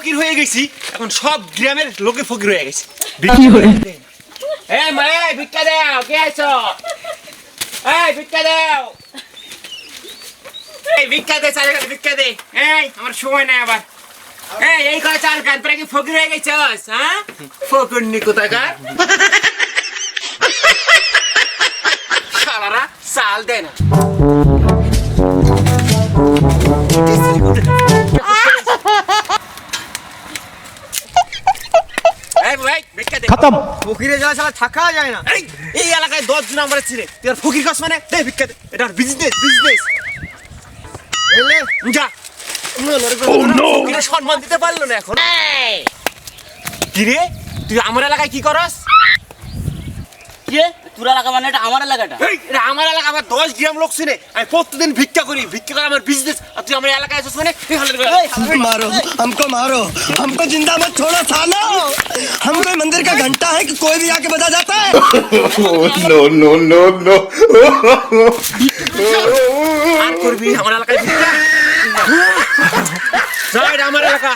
ফকির হয়ে গেছি। এখন সব গ্রামের লোকে ফকির হয়ে গেছে। এই মায়ে ভিক্ষা দাও কে আছো? এই ভিক্ষা দাও। এই ভিক্ষা দে চাল ভিক্ষা দে। এই আমার সময় নাই আবার। এই এই করে চাল কান তোরা কি ফকির হয়ে গেছস হ্যাঁ? ফকির নি কোথাকার? শালারা চাল দে না এই ভাই খতম। ফকিরে যাওয়া ছাড়া থাকা যায় না। এই এলাকায় দশ জন আমার ছিলে তুই ফকির কাজ মানে? দে ভিক্ষা এটা বিজনেস বিজনেস যা। oh, সম্মান দিতে পারল না এখন। কিরে তুই আমার এলাকায় কি করস? কে? তোরা লাগা মানে এটা আমার এলাকাটা এই, এটা আমার এলাকা আমার দশ গ্রাম লোক ছিল আমি প্রতিদিন ভিক্ষা করি ভিক্ষা করে আমার বিজনেস আর তুই আমার এলাকায় আছিস মানে এই হালের বেলা। हमको मारो हमको मारो हमको जिंदा मत छोड़ो सालो हम कोई मंदिर का घंटा है कि कोई भी आके बजा जाता है no no no no আর করবি আমার এলাকায় ভিক্ষা যা, এটা আমার এলাকা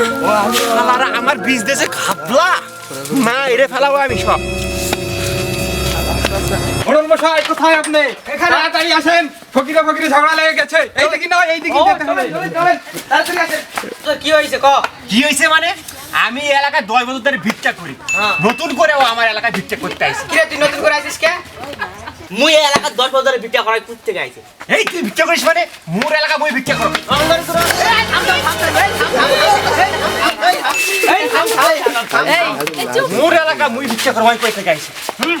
শালারা আমার বিজনেসে খাবলা না এরে ফেলাবো আমি সব। মোড়ল মশাই কোথায় আপনি? এখানে। তাড়াতাড়ি আসেন। ফকিরে ফকিরে ঝগড়া লেগে গেছে। এই দিকে না এই দিকে যেতে হবে। তোর কি মানে? আমি এই এলাকায় দশ বছর ধরে ভিক্ষা করি। নতুন করে ও আমার এলাকায় ভিক্ষা করতে আইছে। কিরে তুই নতুন করে আসিস কে? মুই এই এলাকার দশ বছর ধরে ভিক্ষা করাই কুত থেকে আইছে। এই তুই ভিক্ষা করিস মানে? মোর এলাকা বই ভিক্ষা করো মোর এলাকা মুই ভিক্ষা করো কই থেকে আইছে হুম?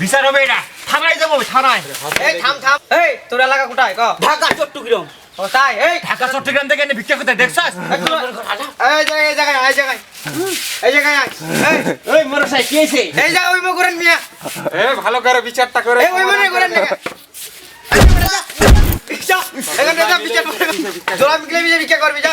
বিচার হবে এটা থানায় যাব থানায় এই থাম থাম এই তোর এলাকা কোথায় ক ঢাকা চট্টগ্রাম ও তাই এই ঢাকা চট্টগ্রাম থেকে এনে ভিক্ষা করতে দেখছাস এই জায়গায় এই জায়গায় এই জায়গায় এই জায়গায় এই ওই মরসাই কি হইছে এই জায়গায় ওই করেন মিয়া এ ভালো করে বিচারটা করে এই ওই মনে করেন না এখানে যা বিচার করে জোড়া মিলে মিলে ভিক্ষা করবি যা